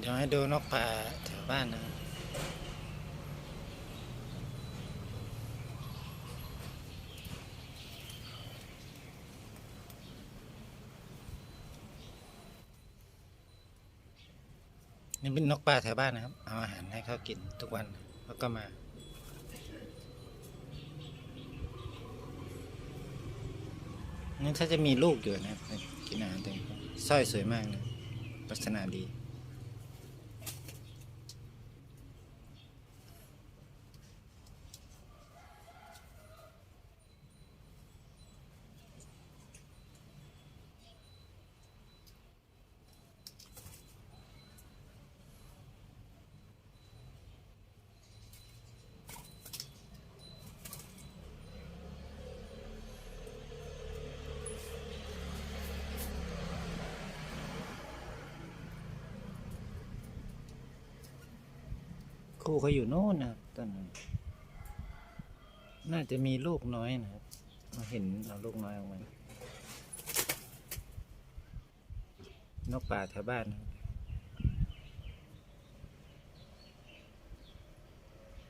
เดี๋ยวให้ดูนกป่าแถวบ้านนะนี่เป็นนกป่าแถวบ้านนะครับ เอาอาหารให้เขากินทุกวันแล้วก็มานี่ถ้าจะมีลูกอยู่นะครับกินอาหารเต็มสร้อยสวยมากเลยลักษณะดี คู่เขาอยู่โน่นนะครับตอนนั้นน่าจะมีลูกน้อยนะครับเราเห็นเอาลูกน้อยออกมานกป่าแถวบ้าน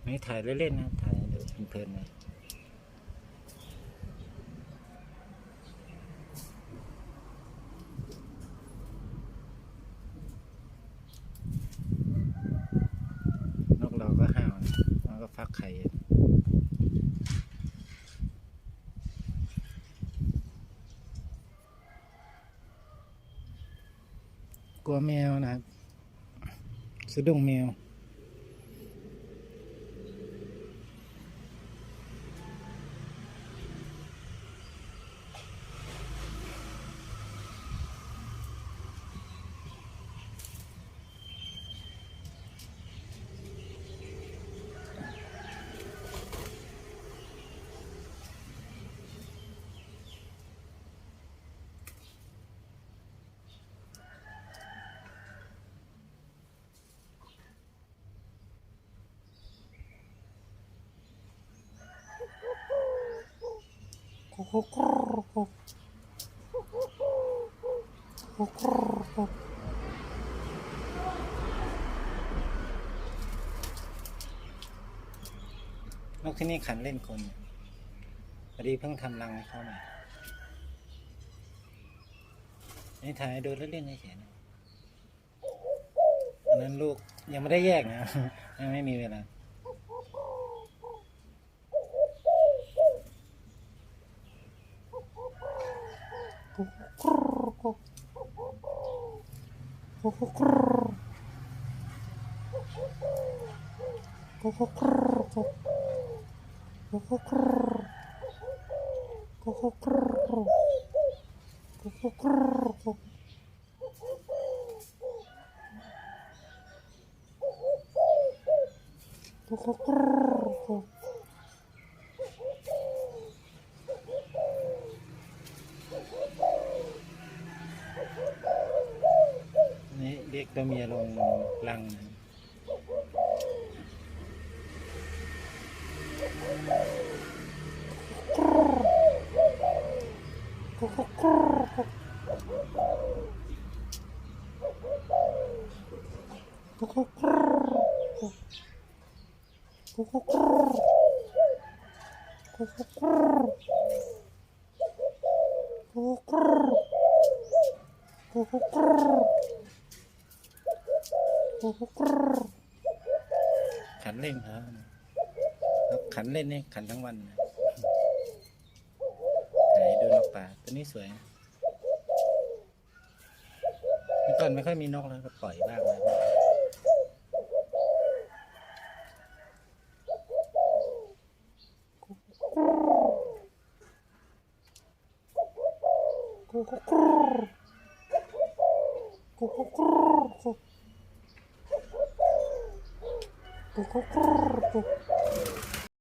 ไม่ถ่ายเล่นๆนะถ่ายดูเพลินๆนะนกเราก็ห้าวนะมันก็ฟัก ไข่ กลัวแมวนะครับสะดุ้งแมว นกที่นี่ขันเล่นคนพอดีเพิ่งทำรังให้เขาใหม่นี่ถ่ายให้ดูเล่นๆเฉยๆนอันนั้นลูกยังไม่ได้แยกนะ ยังไม่มีเวลา kokoker kokoker kokoker kokoker kokoker kokoker kokoker รียกตัวเมียลงรังนะ ขันเล่นครับขันเล่นนี่ขันทั้งวันนะไหนดูนกป่าตัวนี้สวยนะเมื่อก่อนไม่ค่อยมีนกแล้วก็ปล่อยบ้างนะ Ку-ку-ку.